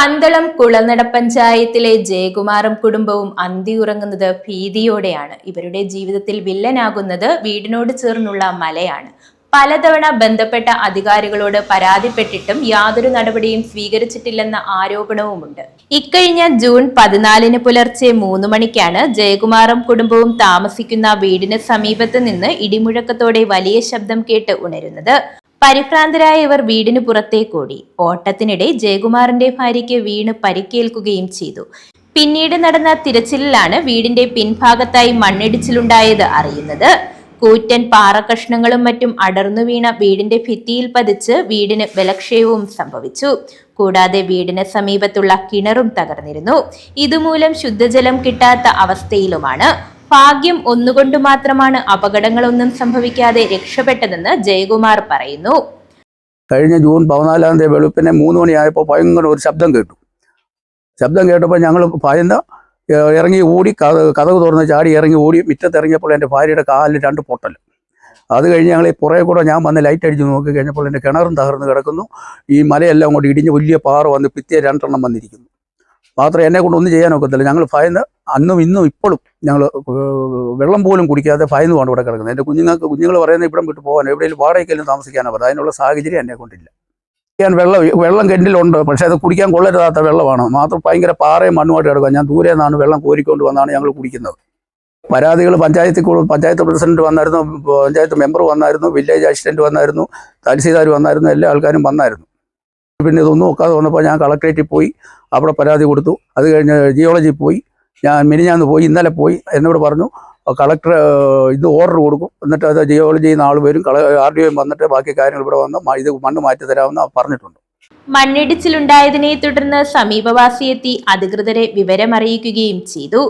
പന്തളം കുളനട പഞ്ചായത്തിലെ ജയകുമാറും കുടുംബവും അന്തിയുറങ്ങുന്നത് ഭീതിയോടെയാണ്. ഇവരുടെ ജീവിതത്തിൽ വില്ലനാകുന്നത് വീടിനോട് ചേർന്നുള്ള മലയാണ്. പലതവണ ബന്ധപ്പെട്ട അധികാരികളോട് പരാതിപ്പെട്ടിട്ടും യാതൊരു നടപടിയും സ്വീകരിച്ചിട്ടില്ലെന്ന ആരോപണവുമുണ്ട്. ഇക്കഴിഞ്ഞ ജൂൺ പതിനാലിന് പുലർച്ചെ മൂന്ന് മണിക്കാണ് ജയകുമാറും കുടുംബവും താമസിക്കുന്ന വീടിന് സമീപത്ത് നിന്ന് ഇടിമുഴക്കത്തോടെ വലിയ ശബ്ദം കേട്ട് ഉണരുന്നത്. പരിഭ്രാന്തരായ ഇവർ വീടിന് പുറത്തേക്കോടി. ഓട്ടത്തിനിടെ ജയകുമാറിന്റെ ഭാര്യയ്ക്ക് വീണ് പരിക്കേൽക്കുകയും ചെയ്തു. പിന്നീട് നടന്ന തിരച്ചിലിലാണ് വീടിന്റെ പിൻഭാഗത്തായി മണ്ണിടിച്ചിലുണ്ടായത് അറിയുന്നത്. കൂറ്റൻ പാറക്കഷ്ണങ്ങളും മറ്റും അടർന്നു വീണ വീടിന്റെ ഭിത്തിയിൽ പതിച്ച് വീടിന് ബലക്ഷയവും സംഭവിച്ചു. കൂടാതെ വീടിന് സമീപത്തുള്ള കിണറും തകർന്നിരുന്നു. ഇതുമൂലം ശുദ്ധജലം കിട്ടാത്ത അവസ്ഥയിലുമാണ്. ഭാഗ്യം ഒന്നുകൊണ്ട് മാത്രമാണ് അപകടങ്ങളൊന്നും സംഭവിക്കാതെ രക്ഷപ്പെട്ടതെന്ന് ജയകുമാർ പറയുന്നു. കഴിഞ്ഞ ജൂൺ പതിനാലാം തീയതി വെളുപ്പിനെ മൂന്ന് മണിയായപ്പോൾ ഭയങ്കര ഒരു ശബ്ദം കേട്ടു. ശബ്ദം കേട്ടപ്പോൾ ഞങ്ങൾ ഭയന്ന് ഇറങ്ങി ഓടി കഥ കഥക് തുറന്ന് ചാടി ഇറങ്ങി ഓടി മുറ്റത്ത് ഇറങ്ങിയപ്പോൾ എന്റെ ഭാര്യയുടെ കാലിൽ രണ്ട് പൊട്ടൽ. അത് കഴിഞ്ഞ് ഞങ്ങൾ ഈ പുറകെ കൂടെ ഞാൻ വന്ന് ലൈറ്റ് അടിച്ച് നോക്കി കഴിഞ്ഞപ്പോൾ എന്റെ കിണറും തകർന്ന് കിടക്കുന്നു. ഈ മലയെല്ലാം കൊണ്ട് ഇടിഞ്ഞ് വലിയ പാറ വന്ന് പിത്തിയ രണ്ടെണ്ണം വന്നിരിക്കുന്നു. മാത്രം എന്നെ കൊണ്ട് ഒന്നും ചെയ്യാൻ ഒക്കത്തില്ല. ഞങ്ങൾ ഭയന്ന് അന്നും ഇന്നും ഇപ്പോഴും ഞങ്ങൾ വെള്ളം പോലും കുടിക്കാതെ ഭയന്ന് പോകണം ഇവിടെ കിടക്കുന്നത്. എന്റെ കുഞ്ഞുങ്ങൾക്ക് കുഞ്ഞുങ്ങൾ പറയുന്നത് ഇവിടം വിട്ട് പോകാൻ എവിടെയെങ്കിലും വാടകയ്ക്കെങ്കിലും താമസിക്കാനാണ് പറയുന്നത് അതിനുള്ള സാഹചര്യം എന്നെ കൊണ്ടില്ല. ഞാൻ വെള്ളം വെള്ളം കെണ്ടിലുണ്ട് പക്ഷേ അത് കുടിക്കാൻ കൊള്ളരുതാത്ത വെള്ളമാണ്. മാത്രം ഭയങ്കര പാറയും മണ്ണുമായിട്ട് കിടക്കുക. ഞാൻ ദൂരെ നിന്നാണ് വെള്ളം കോരിക്കൊണ്ട് വന്നാണ് ഞങ്ങൾ കുടിക്കുന്നത്. പരാതികൾ പഞ്ചായത്തിൽ പഞ്ചായത്ത് പ്രസിഡന്റ് വന്നായിരുന്നു പഞ്ചായത്ത് മെമ്പർ വന്നായിരുന്നു വില്ലേജ് അസിസ്റ്റന്റ് വന്നായിരുന്നു തഹസീൽദാർ വന്നായിരുന്നു എല്ലാ ആൾക്കാരും വന്നായിരുന്നു. പിന്നെ ഇതൊന്നും നോക്കാതെ വന്നപ്പോൾ ഞാൻ കളക്ട്രേറ്റിൽ പോയി അവിടെ പരാതി കൊടുത്തു. അത് കഴിഞ്ഞ് ജിയോളജി പോയി. ഞാൻ മിനിഞ്ഞാന്ന് പോയി ഇന്നലെ പോയി. എന്നോട് പറഞ്ഞു കളക്ടർ ഇത് ഓർഡർ കൊടുക്കും. എന്നിട്ട് അത് ജിയോളജി നാൾ വരും കള ആർ ഡി ഒയും വന്നിട്ട് ബാക്കി കാര്യങ്ങൾ ഇവിടെ വന്ന് ഇത് മണ്ണ് മാറ്റി തരാമെന്ന് പറഞ്ഞിട്ടുണ്ട്. മണ്ണിടിച്ചിലുണ്ടായതിനെ തുടർന്ന് സമീപവാസി എത്തി അധികൃതരെ വിവരമറിയിക്കുകയും ചെയ്തു.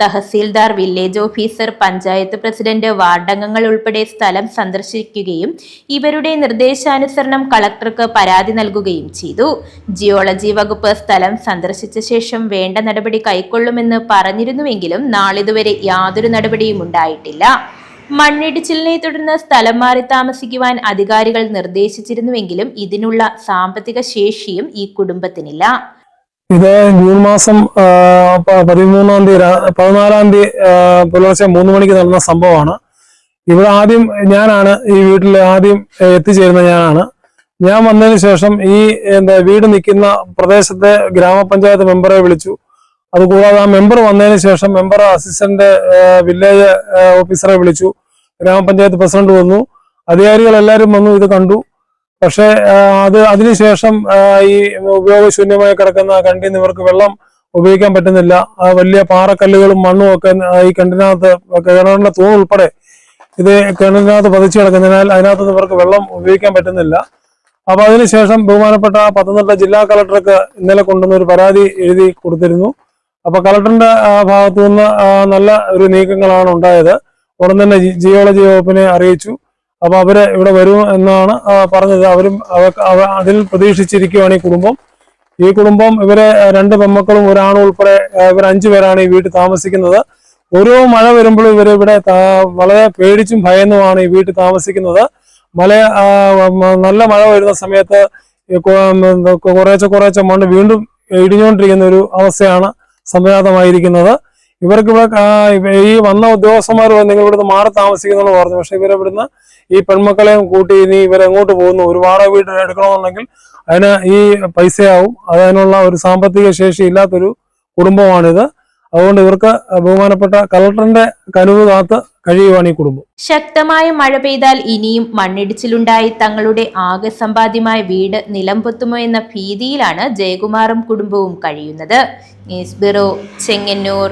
Tahsildar village officer panchayat president വാർഡംഗങ്ങൾ ഉൾപ്പെടെ സ്ഥലം സന്ദർശിക്കുകയും ഇവരുടെ നിർദ്ദേശാനുസരണം കളക്ടർക്ക് പരാതി നൽകുകയും ചെയ്തു. ജിയോളജി വകുപ്പ് സ്ഥലം സന്ദർശിച്ച ശേഷം വേണ്ട നടപടി കൈക്കൊള്ളുമെന്ന് പറഞ്ഞിരുന്നുവെങ്കിലും നാളിതുവരെ യാതൊരു നടപടിയും ഉണ്ടായിട്ടില്ല. മണ്ണിടിച്ചിലിനെ തുടർന്ന് സ്ഥലം മാറി താമസിക്കുവാൻ അധികാരികൾ നിർദ്ദേശിച്ചിരുന്നുവെങ്കിലും ഇതിനുള്ള സാമ്പത്തിക ശേഷിയും ഈ കുടുംബത്തിനില്ല. ഇത് ജൂൺ മാസം പതിമൂന്നാം തീയതി പതിനാലാം തീയതി പുലർച്ചെ മൂന്ന് മണിക്ക് നടന്ന സംഭവമാണ്. ഇവിടെ ആദ്യം ഞാനാണ് ഈ വീട്ടിൽ ആദ്യം എത്തിച്ചേരുന്ന ഞാനാണ്. ഞാൻ വന്നതിന് ശേഷം ഈ എന്താ വീട് നിൽക്കുന്ന പ്രദേശത്തെ ഗ്രാമപഞ്ചായത്ത് മെമ്പറെ വിളിച്ചു. അതുകൂടാതെ ആ മെമ്പർ വന്നതിന് ശേഷം മെമ്പർ അസിസ്റ്റന്റ് വില്ലേജ് ഓഫീസറെ വിളിച്ചു. ഗ്രാമപഞ്ചായത്ത് പ്രസിഡന്റ് വന്നു. അധികാരികൾ എല്ലാവരും വന്നു ഇത് കണ്ടു. പക്ഷേ അത് അതിനുശേഷം ഈ ഉപയോഗശൂന്യമായി കിടക്കുന്ന കണ്ടിൽ ഇവർക്ക് വെള്ളം ഉപയോഗിക്കാൻ പറ്റുന്നില്ല. ആ വലിയ പാറക്കല്ലുകളും മണ്ണും ഒക്കെ ഈ കിണറ്റിനകത്ത് കിണറിന്റെ തൂൺ ഉൾപ്പെടെ ഇത് കിണറിനകത്ത് പതിച്ചു കിടക്കുന്നതിനാൽ അതിനകത്ത് ഇവർക്ക് വെള്ളം ഉപയോഗിക്കാൻ പറ്റുന്നില്ല. അപ്പൊ അതിനുശേഷം ബഹുമാനപ്പെട്ട പത്തനംതിട്ട ജില്ലാ കളക്ടർക്ക് ഇന്നലെ കൊണ്ടുവന്ന ഒരു പരാതി എഴുതി കൊടുത്തിരുന്നു. അപ്പൊ കളക്ടറിന്റെ ഭാഗത്തു നിന്ന് നല്ല ഒരു നീക്കങ്ങളാണ് ഉണ്ടായത്. ഉടൻ തന്നെ ജിയോളജി വകുപ്പിനെ അറിയിച്ചു. അപ്പൊ അവർ ഇവിടെ വരും എന്നാണ് പറഞ്ഞത്. അവരും അവ- അവ- അതിൽ പ്രതീക്ഷിച്ചിരിക്കുകയാണ് ഈ കുടുംബം. ഈ കുടുംബം ഇവരെ രണ്ട് പെമ്മക്കളും ഒരാണും ഉൾപ്പെടെ ഇവർ അഞ്ചു പേരാണ് ഈ വീട്ടിൽ താമസിക്കുന്നത്. ഓരോ മഴ വരുമ്പോഴും ഇവർ ഇവിടെ വളരെ പേടിച്ചും ഭയന്നുമാണ് ഈ വീട്ടിൽ താമസിക്കുന്നത്. മല നല്ല മഴ വരുന്ന സമയത്ത് കുറേച്ചെ കൊ- ഉം, കുറേശ്ശെ കുറേശ്ശെ മണ്ണ് വീണ്ടും ഇടിഞ്ഞുകൊണ്ടിരിക്കുന്ന ഒരു അവസ്ഥയാണ് സംജാതമായിരിക്കുന്നത് ഇവർക്ക് ഈ വന്ന ഉദ്യോഗസ്ഥന്മാർ നിങ്ങൾ ഇവിടുന്ന് മാറി താമസിക്കുന്നു പറഞ്ഞു. പക്ഷെ ഇവരിവിടുന്ന് ഈ പെൺമക്കളെയും കൂട്ടി ഇനി ഇവരെങ്ങോട്ട് പോകുന്നു? ഒരു വാടക വീട് എടുക്കണമെന്നുണ്ടെങ്കിൽ അതിന് ഈ പൈസയാവും. അതിനുള്ള ഒരു സാമ്പത്തിക ശേഷി ഇല്ലാത്തൊരു കുടുംബമാണിത്. അതുകൊണ്ട് ഇവർക്ക് ബഹുമാനപ്പെട്ട കളക്ടറിന്റെ കനുവ് കാത്ത് കഴിയുവാണ് ഈ കുടുംബം. ശക്തമായ മഴ പെയ്താൽ ഇനിയും മണ്ണിടിച്ചിലുണ്ടായി തങ്ങളുടെ ആകെ സമ്പാദ്യമായ വീട് നിലംപൊത്തുമോ എന്ന ഭീതിയിലാണ് ജയകുമാറും കുടുംബവും കഴിയുന്നത്. News bureau Chengannur.